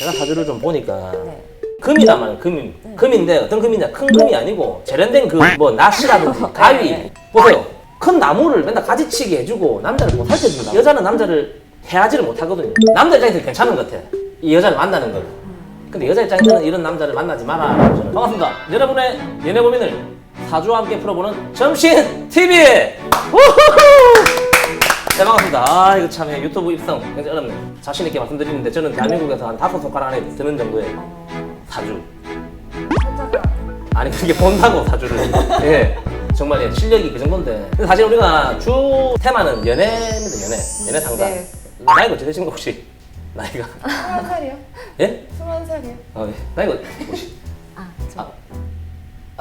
제가 사주를 좀 보니까 네. 금이란 말이에요. 금. 금인데 어떤 금이냐? 큰 금이 아니고 세련된 그뭐 낫이라든지 가위. 네. 보세요. 큰 나무를 맨날 가지치기 해주고 남자를 못 살펴준다. 여자는 남자를 해하지를 못하거든요. 남자 입장에서 괜찮은 것 같아. 이 여자를 만나는 걸. 근데 여자 입장에서는 이런 남자를 만나지 마라. 저는 반갑습니다. 여러분의 연애 고민을 사주와 함께 풀어보는 점심 TV. 네 반갑습니다. 아 이거 참 유튜브 입성 굉장히 어렵네요. 자신 있게 말씀드리는데 저는 대한민국에서 한 다섯 손가락 안에 드는 정도의 사주. 아니 그게 본다고 사주를. 예. 정말 예, 실력이 그 정도인데. 근데 사실 우리가 주 테마는 연애입니다. 연애. 연애 상담. 네. 나이가 어떻게 되신 거 혹시? 나이가. 21살이요? 예? 21살이요? 어, 예. 나이가 혹시? 아, 저 아,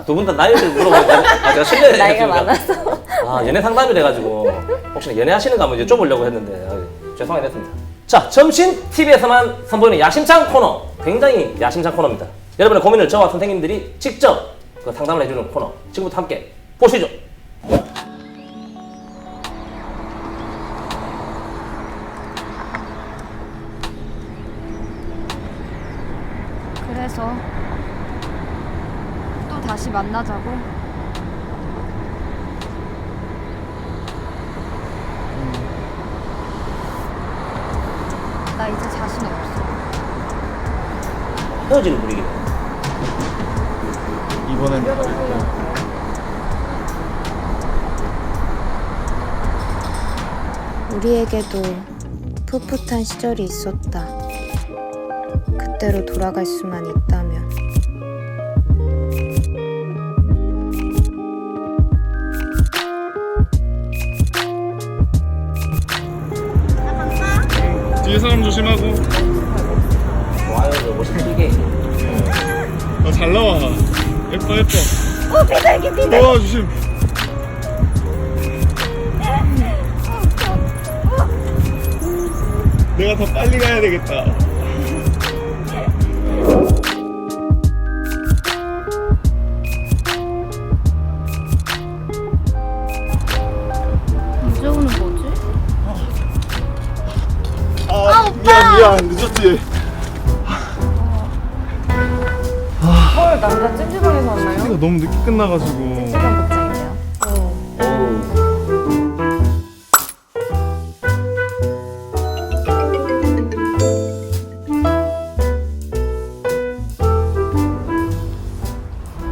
두 분 다 나이를 물어보니까 아, 제가 실례 나이가 많아서. 아, 연애 상담이래 가지고 혹시 연애하시는 거 한번 여쭤보려고 했는데 아, 죄송하게 됐습니다. 자, 점심 TV에서만 선보이는 야심찬 코너. 굉장히 야심찬 코너입니다. 여러분의 고민을 저와 선생님들이 직접 그 상담을 해주는 코너. 지금부터 함께 보시죠. 그래서 또 다시 만나자고? 나 이제 자신 없어. 헤어지는 분위기네. 이번엔 다르고 우리에게도 풋풋한 시절이 있었다. 그때로 돌아갈 수만 있다면. 뒤에 사람 조심하고. 좋아요, 저 멋있게. 아, 잘 나와. 예뻐 예뻐. 어 비둘기 비둘기 와 조심. 내가 더 빨리 가야 되겠다 미안 미안 늦었지 헐, 남자 찜질방에서 왔나요? 이거 너무 늦게 끝나가지고 찜질방 복장인데요. 어우.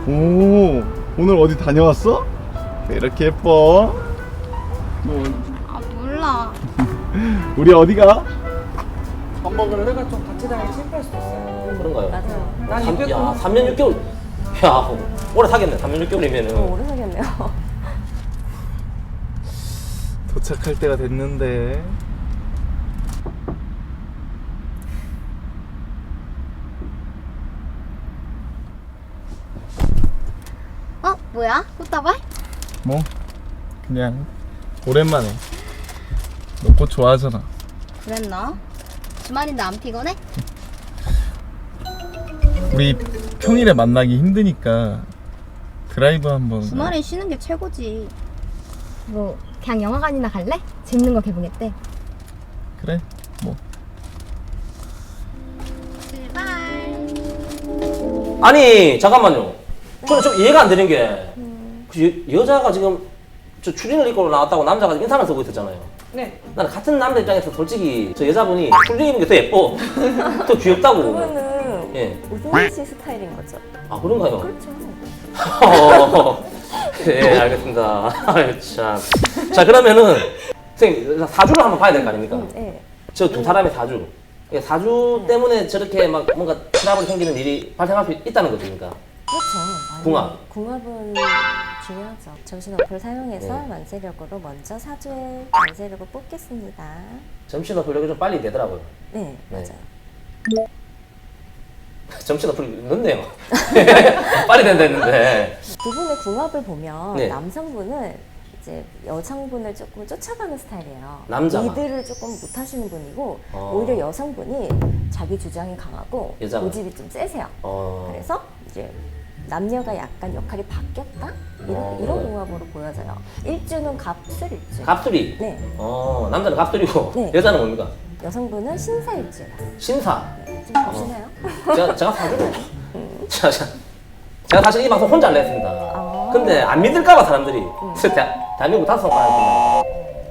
오 오늘 어디 다녀왔어? 왜 이렇게 예뻐? 뭐, 아 몰라. 우리 어디가? 밥 먹을래? 가좀 같이 다니면 실패할 수도 있어요. 그런가요? 맞아요. 난 삼- 이게 야, 3년 6개월. 야, 오래 사겠네. 3년 6개월이면은. 어, 오래 사겠네요. 도착할 때가 됐는데 어 뭐야? 꽃다발? 뭐 그냥 오랜만에 너 꽃 좋아하잖아 그랬나? 주말인데 안 피곤해? 우리 평일에 만나기 힘드니까 드라이브 한번 주말엔 쉬는 게 최고지. 뭐 그냥 영화관이나 갈래? 재밌는 거 개봉했대. 그래 뭐 출발. 아니 잠깐만요. 저는 좀 이해가 안 되는 게 그 여, 여자가 지금 저 추리닝을 입고 나왔다고 남자가 인사를 쓰고 있었잖아요. 네. 나는 같은 남자 입장에서 솔직히 저 여자분이 추리닝 입는 게더 예뻐, 더 귀엽다고. 그거는 예. 우승희 씨 스타일인 거죠. 아 그런가요? 그렇죠. 네 알겠습니다. 아유 참. 자 그러면은 선생님 사주를 한번 봐야 될 거 아닙니까? 네. 저 두 사람의 사주. 예, 사주 때문에 저렇게 막 뭔가 트러블이 생기는 일이 발생할 수 있다는 거죠, 그러니까. 그렇죠. 아니, 궁합. 궁합은 중요하죠. 정신 어플 사용해서 네. 만세력으로 먼저 사주의 만세력을 뽑겠습니다. 점심 어플력이 좀 빨리 되더라고요. 네, 네. 맞아요. 점심 어플이 늦네요. 빨리 된다 했는데. 두 분의 궁합을 보면 네. 남성분은 이제 여성분을 조금 쫓아가는 스타일이에요. 남자가? 리드를 조금 못하시는 분이고 어. 오히려 여성분이 자기 주장이 강하고 여자가? 고집이 좀 세세요. 어. 그래서 이제 남녀가 약간 역할이 바뀌었다 이런, 어. 이런 궁합으로 보여져요. 일주는 갑술 일주. 갑술이. 네. 어, 남자는 갑술이고 네. 여자는 뭡니까? 여성분은 신사 일주예요. 신사. 좀 보시나요? 제가 제가 사주고. 제가 제가- 제가 사실 이 방송 혼자 할려 했습니다. 아. 근데 안 믿을까봐 사람들이 대, 대한민국 다섯 손가락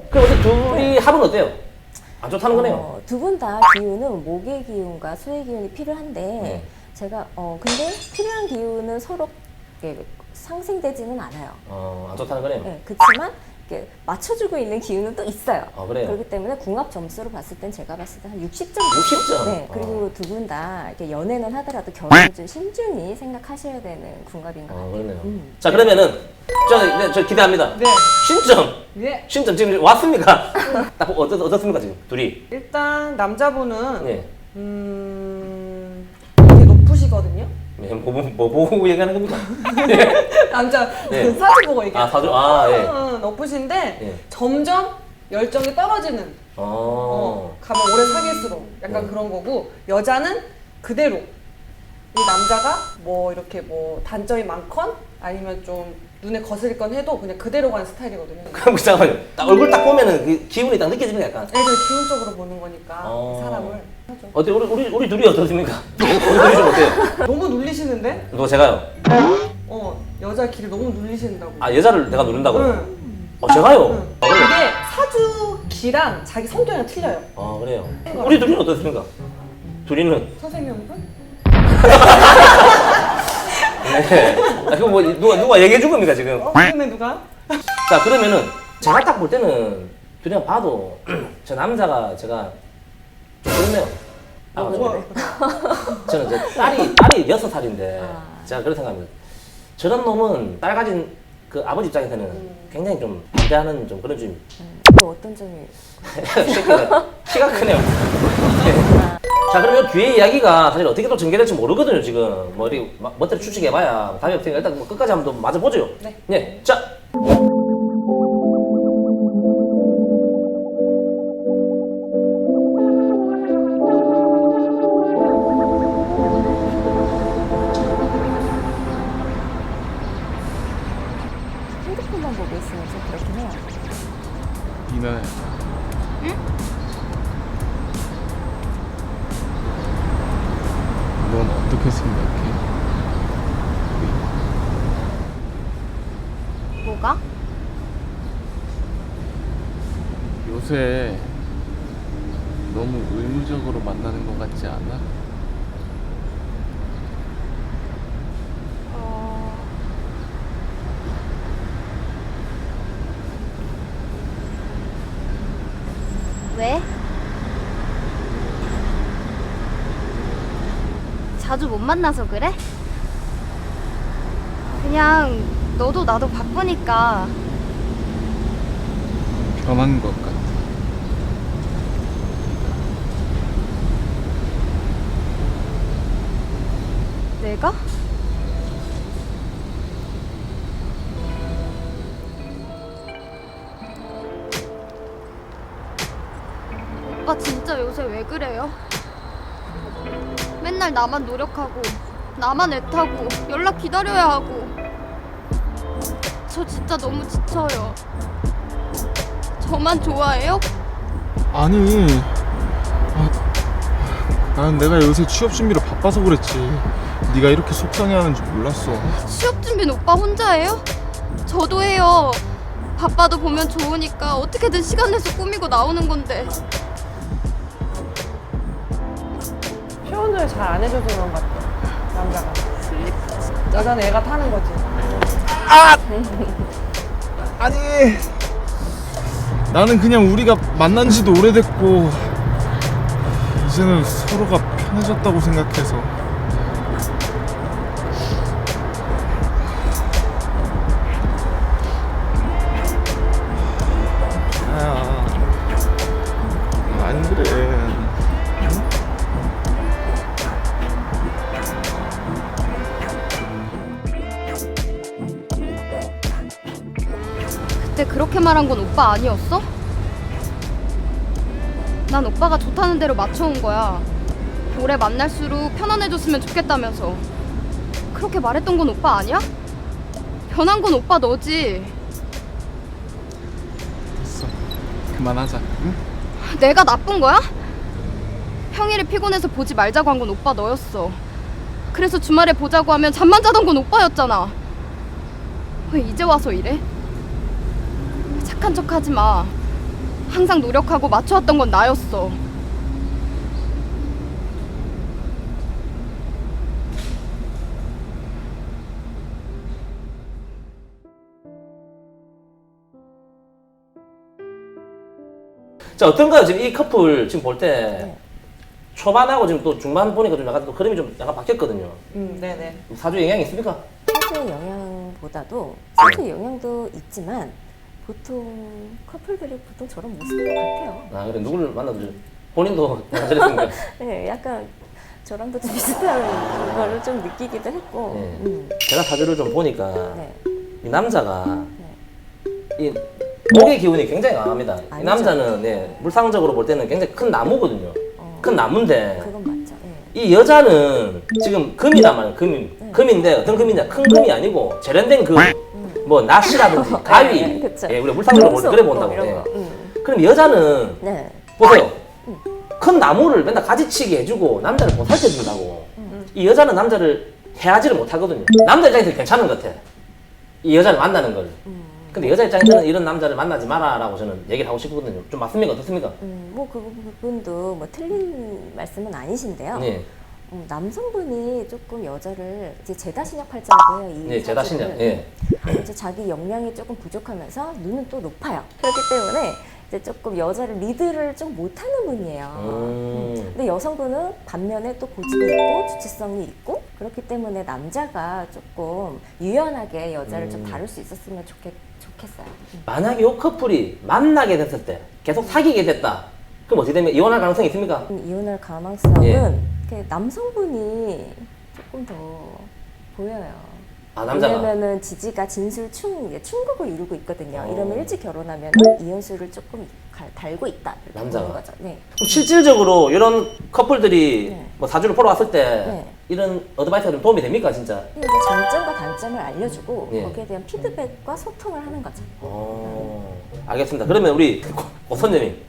그럼 어째 둘이 합은 어때요? 안 좋다는 거네요. 어, 두분 다 기운은 목의 기운과 수의 기운이 필요한데 네. 제가 어 근데 필요한 기운은 서로 이렇게 상생되지는 않아요. 어, 안 좋다는 거네요. 네, 그렇지만 이렇게 맞춰주고 있는 기운은 또 있어요. 아, 그래요? 그렇기 때문에 궁합 점수로 봤을 땐 제가 봤을 때 한 60점. 60점? 네, 어. 그리고 두 분 다 이렇게 연애는 하더라도 결혼을 좀 신중히 생각하셔야 되는 궁합인 것 어, 같아요. 그러네요. 음. 자, 그러면은 저, 네, 저 기대합니다. 네. 신점. 네. 신점 지금 왔습니까? 딱 어떻, 어떻습니까, 지금? 둘이? 일단 남자분은 네. 음 높으시거든요. 네, 뭐, 뭐, 뭐 보고 얘기하는 겁니까? 남자 네. 사주 보고 얘기해. 아, 사주, 아, 예. 응, 높으신데 예. 점점 열정이 떨어지는. 어, 어. 가면 오래 사귈수록 약간 네. 그런 거고 여자는 그대로 이 남자가 뭐 이렇게 뭐 단점이 많건 아니면 좀 눈에 거슬릴 건 해도 그냥 그대로 가는 스타일이거든요. 그럼 그 잠깐만요. 딱 얼굴 딱 보면은 그 기운이 딱 느껴지는 게 약간. 애들 기운적으로 보는 거니까 어. 사람을 어때? 우리, 우리, 우리 둘이 어떻습니까? 우리 둘이 좀 어때요? 너무 눌리시는데? 그거 제가요. 어 여자 길을 너무 눌리신다고. 아, 여자를 내가 누른다고요? 응. 어, 제가요? 응. 아, 그래요? 이게 사주 기랑 자기 성격이랑 틀려요. 아, 그래요. 우리 둘이는 어떻습니까? 둘이는? 선생님분? 네. 아, 그거 뭐, 누가, 누가 얘기해 준 겁니까, 지금? 어 그러면 누가? 자 그러면은 제가 딱 볼 때는 그냥 봐도 저 남자가 제가 좀 그렇네요. 아, 뭐, 저는 이제 딸이 딸이 여섯 살인데 아. 제가 그렇게 생각합니다. 저런 놈은 딸 가진 그 아버지 입장에서는 굉장히 좀 반대하는 좀 그런 좀또 어떤 점이 키가 크네요. 자 그러면 뒤에 이야기가 사실 어떻게 또 전개될지 모르거든요 지금 뭐 어디 막 멋대로 추측해봐야 답이 없으니까 일단 뭐 끝까지 한번 또 맞아보죠. 네. 네. 자. 뭐가? 요새 너무 의무적으로 만나는 것 같지 않아? 어... 왜? 자주 못 만나서 그래? 그냥 너도 나도 바쁘니까 변한 것 같아. 내가? 오빠 진짜 요새 왜 그래요? 맨날 나만 노력하고 나만 애타고 연락 기다려야 하고 저 진짜 너무 지쳐요. 저만 좋아해요? 아니, 아, 난 내가 요새 취업 준비로 바빠서 그랬지. 네가 이렇게 속상해하는 줄 몰랐어. 취업 준비는 오빠 혼자 해요? 저도 해요. 바빠도 보면 좋으니까 어떻게든 시간 내서 꾸미고 나오는 건데. 표현을 잘 안 해줘서 그런 것 같아. 남자가. 여자는 애가 타는 거지. 아니, 나는 그냥 우리가 만난 지도 오래됐고 이제는 서로가 편해졌다고 생각해서. 그때 그렇게 말한 건 오빠 아니었어? 난 오빠가 좋다는 대로 맞춰온 거야. 오래 만날수록 편안해졌으면 좋겠다면서. 그렇게 말했던 건 오빠 아니야? 변한 건 오빠 너지. 됐어. 그만하자. 응? 내가 나쁜 거야? 평일에 피곤해서 보지 말자고 한 건 오빠 너였어. 그래서 주말에 보자고 하면 잠만 자던 건 오빠였잖아. 왜 이제 와서 이래? 착한 척 하지 마. 항상 노력하고 맞춰왔던 건 나였어. 자 어떤가요 지금 이 커플 지금 볼때 네. 초반하고 지금 또 중반 보니까 좀 약간 또 흐름이 좀 약간 바뀌었거든요. 음, 네네. 사주 영향이 있습니까? 사주의 영향보다도 사주의 영향도 있지만 보통 커플들이 보통 저런 모습인 것 같아요. 아 그래 누구를 만나도 좀 본인도 저랬습니까? 네, 약간 저랑도 좀 비슷한 거를 좀 느끼기도 했고. 네. 음, 제가 사주를 좀 보니까 네. 이 남자가 이 목의 기운이 굉장히 강합니다. 이 아니죠. 남자는 네, 물상적으로 볼 때는 굉장히 큰 나무거든요. 어, 큰 나무인데 그건 맞죠. 네. 이 여자는 지금 금이란 말이에요. 금. 네. 금인데 어떤 금이냐? 큰 금이 아니고 재련된 금. 뭐 낫이라든지 가위. 네, 그쵸. 예, 우리가 물상적으로 볼때 그래 본다고. 이런 예. 거. 음. 그럼 여자는 네. 보세요. 큰 나무를 맨날 가지치기 해주고 남자를 보살펴 준다고. 이 여자는 남자를 해하지를 못하거든요. 남자 입장에서 괜찮은 것 같아. 이 여자를 만나는 걸. 근데 여자 입장에서는 이런 남자를 만나지 마라라고 저는 얘기를 하고 싶거든요. 좀 맞습니까? 어떻습니까? 음, 뭐 그 부분도 뭐 틀린 말씀은 아니신데요. 네. 음, 남성분이 조금 여자를 이제 제다신약. 이 네, 제다 사주를. 신장. 예. 이제 자기 역량이 조금 부족하면서 눈은 또 높아요. 그렇기 때문에 이제 조금 여자를 리드를 좀 못하는 분이에요. 음. 근데 여성분은 반면에 또 고집이 있고 주체성이 있고 그렇기 때문에 남자가 조금 유연하게 여자를 좀 음. 다룰 수 있었으면 좋겠, 좋겠어요. 음. 만약에 이 커플이 만나게 됐을 때 계속 사귀게 됐다. 그럼 어떻게 되면 이혼할 가능성이 있습니까? 음, 이혼할 가능성은 예. 이렇게 남성분이 조금 더 보여요. 아, 남자가. 왜냐면은 지지가 진술 충 충국을 이루고 있거든요. 어. 이러면 일찍 결혼하면 이혼수를 조금 갈- 달고 있다. 이렇게 남자가. 보는 거죠. 네. 그럼 실질적으로 이런 커플들이 네. 뭐 사주를 보러 왔을 때 네. 이런 어드바이스가 좀 도움이 됩니까, 진짜? 이제 장점과 단점을 알려주고 예. 거기에 대한 피드백과 소통을 하는 거죠. 어, 알겠습니다. 그러면 우리 고 선생님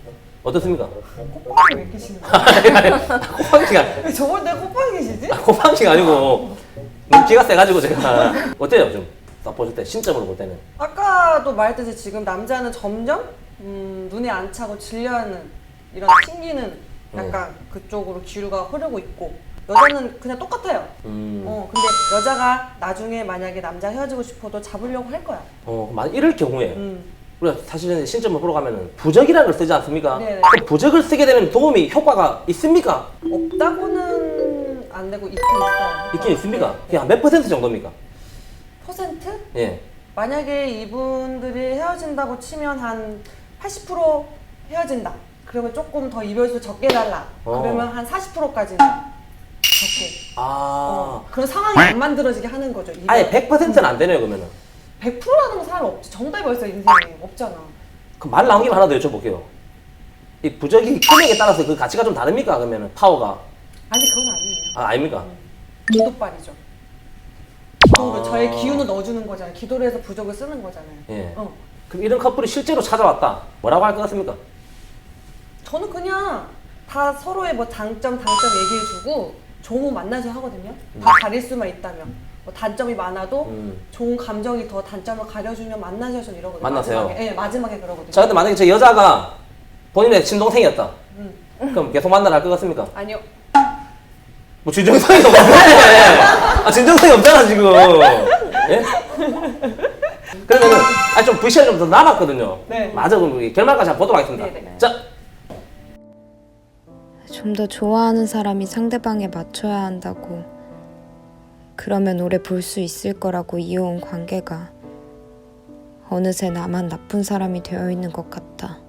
어떻습니까? 꽃빵이 왜 계시는 거야? 코팡이가 왜 저걸 내 꽃빵이 계시지? 코팡이가 아니고 눈기가 세가지고 제가 어때요 좀? 딱 보실 때 신점으로 볼 때는 아까도 말했듯이 지금 남자는 점점 음, 눈에 안 차고 질려하는 이런 튕기는 약간 그쪽으로 기류가 흐르고 있고 여자는 그냥 똑같아요. 음, 어 근데 여자가 나중에 만약에 남자 헤어지고 싶어도 잡으려고 할 거야. 어, 만 이럴 경우에 음. 우리가 사실은 신점을 보러 가면은 부적이라는 걸 쓰지 않습니까? 네네. 그 부적을 쓰게 되면 도움이 효과가 있습니까? 없다고는 안 되고 있긴 있어요. 있긴 있습니까? 네. 그냥 몇 퍼센트 정도입니까? 퍼센트? 예. 만약에 이분들이 헤어진다고 치면 한 80% 헤어진다. 그러면 조금 더 이별수 적게 달라. 어. 그러면 한 40%까지는 적게. 아, 어, 그런 상황이 안 만들어지게 하는 거죠. 이별. 아예 100%는 안 되네요 그러면은. 100%라는 사람 없지. 정답이 벌써 인생에 없잖아. 그럼 말 나온 김에 하나 더 여쭤볼게요. 이 부적이 금액에 따라서 그 가치가 좀 다릅니까? 그러면은 파워가 아니 그건 아니에요. 아 아닙니까? 기도빨이죠. 기도를 아. 저의 기운을 넣어주는 거잖아요. 기도를 해서 부적을 쓰는 거잖아요. 예. 어. 그럼 이런 커플이 실제로 찾아왔다. 뭐라고 할 것 같습니까? 저는 그냥 다 서로의 뭐 장점, 단점 얘기해주고 좋은 만나서 하거든요. 다 가릴 수만 있다면. 뭐 단점이 많아도 음. 좋은 감정이 더 단점을 가려주면 만나셔 전 이러거든요. 만나세요? 마지막에, 네, 마지막에 그러거든요. 자 근데 만약에 저 여자가 본인의 친동생이었다. 음. 그럼 계속 만나라 할것 같습니까? 아니요. 뭐 진정성이 없네. 아 진정성이 없잖아 지금. 예? 그러면은 아좀 VCR 좀더 남았거든요. 네. 맞아 그럼 우리 결말까지 한번 보도록 하겠습니다. 네, 네. 자 좀 더 좋아하는 사람이 상대방에 맞춰야 한다고. 그러면 오래 볼 수 있을 거라고 이어온 관계가 어느새 나만 나쁜 사람이 되어 있는 것 같다.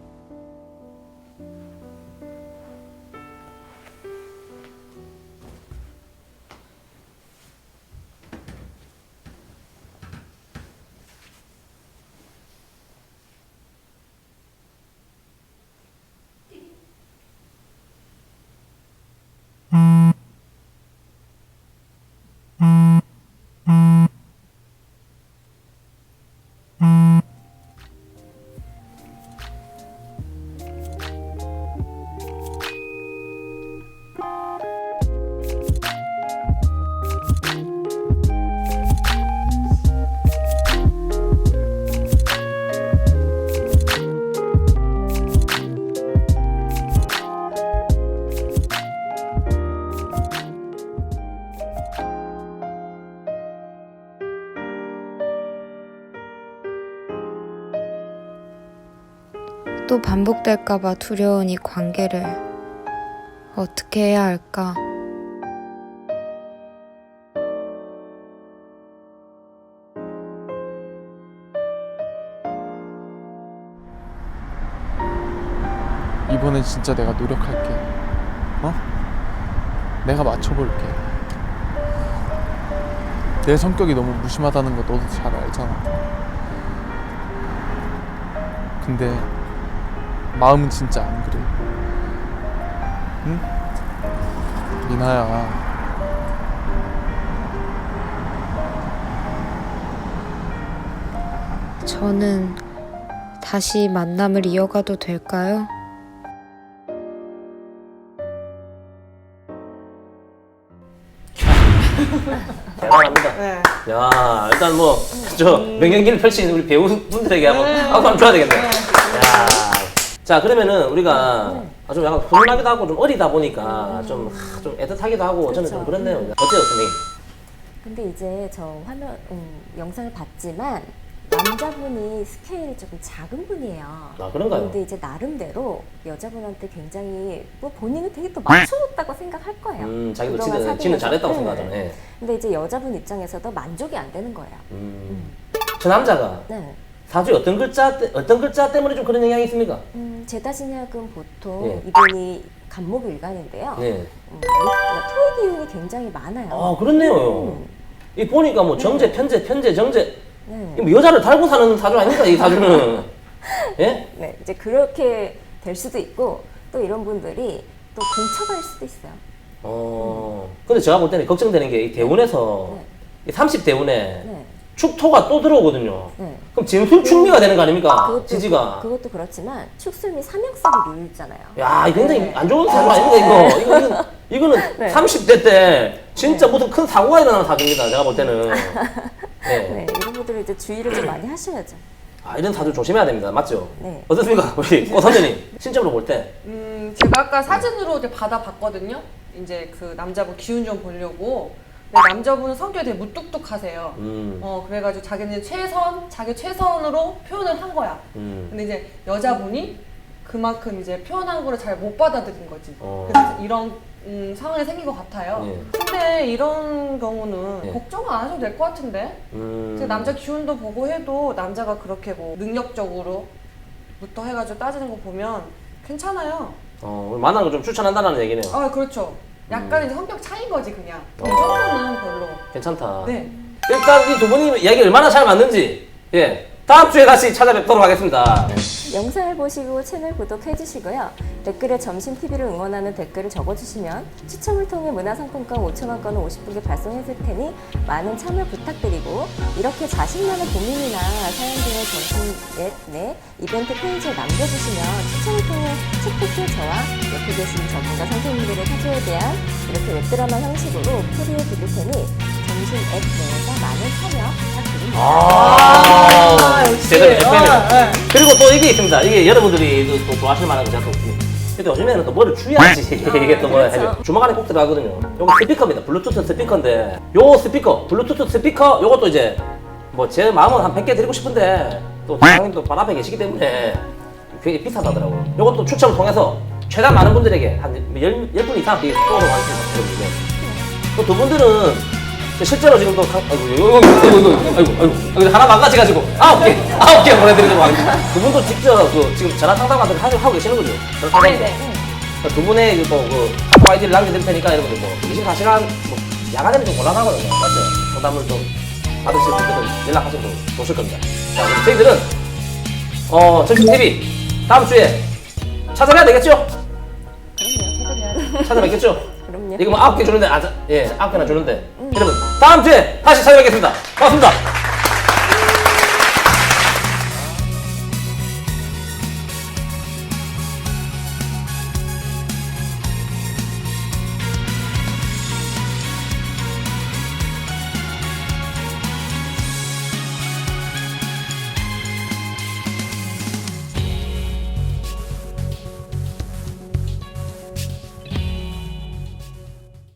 또 반복될까봐 두려운 이 관계를 어떻게 해야 할까? 이번엔 진짜 내가 노력할게. 어? 내가 맞춰볼게. 내 성격이 너무 무심하다는 거 너도 잘 알잖아. 근데 마음은 진짜 안 그래. 응? 미나야. 저는 다시 만남을 이어가도 될까요? 대단합니다. 네. 야 일단 뭐저 명경기를 펼치는 우리 배우분들에게 한번 박수 한번 줘야 되겠네요. 야. 자 그러면은 우리가 아, 좀 약간 훈훈하기도 하고 좀 어리다 보니까 좀, 하, 좀 애틋하기도 하고 저는 좀 그렇죠. 그렇네요. 어때요 선생님? 근데 이제 저 화면 음, 영상을 봤지만 남자분이 스케일이 조금 작은 분이에요. 아 그런가요? 근데 이제 나름대로 여자분한테 굉장히 뭐 본인은 되게 또 맞춰줬다고 생각할 거예요. 음 자기도 그동안 지는, 사귀면서. 지는 잘했다고 네. 생각하잖아요. 예. 근데 이제 여자분 입장에서도 만족이 안 되는 거예요. 음. 저 남자가 네. 사주에 어떤 글자 때, 어떤 글자 때문에 좀 그런 영향이 있습니까? 음, 제다신약은 보통 예. 이분이 간목일간인데요. 네. 음, 토의 기운이 굉장히 많아요. 아 그렇네요. 음. 이 보니까 뭐 정제, 편제, 편제, 정제 네. 뭐 여자를 달고 사는 사주 아닙니까 이 사주는? 예? 네, 이제 그렇게 될 수도 있고 또 이런 분들이 또 공처갈 수도 있어요. 어. 근데 제가 볼 때는 걱정되는 게 이 대운에서 네. 이 30 대운에 네. 축토가 또 들어오거든요. 네. 그럼 진술 충미가 되는 거 아닙니까? 그것도, 지지가. 그 것도 그렇지만 축술미 삼형성이 룰잖아요. 야, 이 굉장히 네. 안 좋은 사주 아닙니까 이거? 이거 이거 이거는 네. 30대 때 진짜 무슨 큰 사고가 일어나는 사주입니다. 제가 볼 때는. 네. 네, 이런 분들은 이제 주의를 좀 많이 하셔야죠. 아, 이런 사주 조심해야 됩니다. 맞죠? 네. 어떻습니까? 우리 꼬 선생님 신점으로 볼 때. 음, 제가 아까 사진으로 이제 받아봤거든요. 이제 그 남자분 기운 좀 보려고. 근데 남자분은 성격이 되게 무뚝뚝하세요. 음. 어, 그래가지고 자기는 최선, 자기 최선으로 표현을 한 거야. 음. 근데 이제 여자분이 그만큼 이제 표현한 거를 잘 못 받아들인 거지. 어. 그래서 이런 음, 상황이 생긴 것 같아요. 예. 근데 이런 경우는 예. 걱정 안 하셔도 될 것 같은데. 음. 제 남자 기운도 보고 해도 남자가 그렇게 뭐 능력적으로 부터 해가지고 따지는 거 보면 괜찮아요. 어, 거좀 추천한다는 얘기네요. 아 그렇죠. 약간 이제 성격 차인 거지 그냥. 이 정도는 별로. 괜찮다. 네. 일단 이 두 분이 이야기 얼마나 잘 맞는지 예 다음 주에 다시 찾아뵙도록 하겠습니다. 영상을 보시고 채널 구독해 주시고요. 댓글에 점심TV를 응원하는 댓글을 적어주시면 추첨을 통해 문화상품권 5천원권을 50분께 발송해줄 테니 많은 참여 부탁드리고 이렇게 자신 많은 고민이나 사연 등을 점심 넷, 네, 이벤트 페이지에 남겨주시면 추첨을 통해 책표표 저와 옆에 계신 전문가 선생님들의 사주에 대한 이렇게 웹드라마 형식으로 풀이해 드릴 테니 점심 앱 내에서 많은 참여 부탁드립니다. 아, 역시. 제대로 FM이다. 아, 네. 그리고 또 이게 있습니다. 이게 여러분들이 또, 또 좋아하실 만한 거 제가 또 근데 요즘에는 또 뭐를 주의하지 이게 또 뭐야 그렇죠. 주먹 안에 꼭 들어가거든요. 요거 스피커입니다. 블루투스 스피커인데 요 스피커 블루투스 스피커 요것도 이제 뭐 제 마음은 한 100개 드리고 싶은데 또 사장님 또발 앞에 계시기 때문에 굉장히 비싸다더라고요. 요것도 추첨을 통해서 최대한 많은 분들에게 한 10, 10분 이상 이 쏘도록 하겠습니다. 또두 분들은 실제로 지금 또 강- 아이고 아이고 아이고 아이고 아이고 아이고 아이고 하나 망가져가지고 아홉 개 아홉 개 보내드리도록 하겠습니다. 그분도 직접 그 지금 전화 상담 같은 거 하고, 하고 계시는 거죠? 전화 상담. 네네. 두 분의 뭐그 아이디를 남겨드릴 테니까 여러분들 뭐 24시간 뭐 야간에는 좀 곤란하거든요. 맞죠? 상담을 좀 받으실 분들은 좀 좋으실 겁니다. 자, 그럼 저희들은 어 점심 TV 다음 주에 찾아뵈야 되겠죠? 그럼요, 찾아뵈야 찾아뵙겠죠? 그럼요. 이거 뭐 아홉 개 주는데 아, 자- 예 아홉 개나 주는데 여러분 다음 주에 다시 찾아뵙겠습니다. 고맙습니다.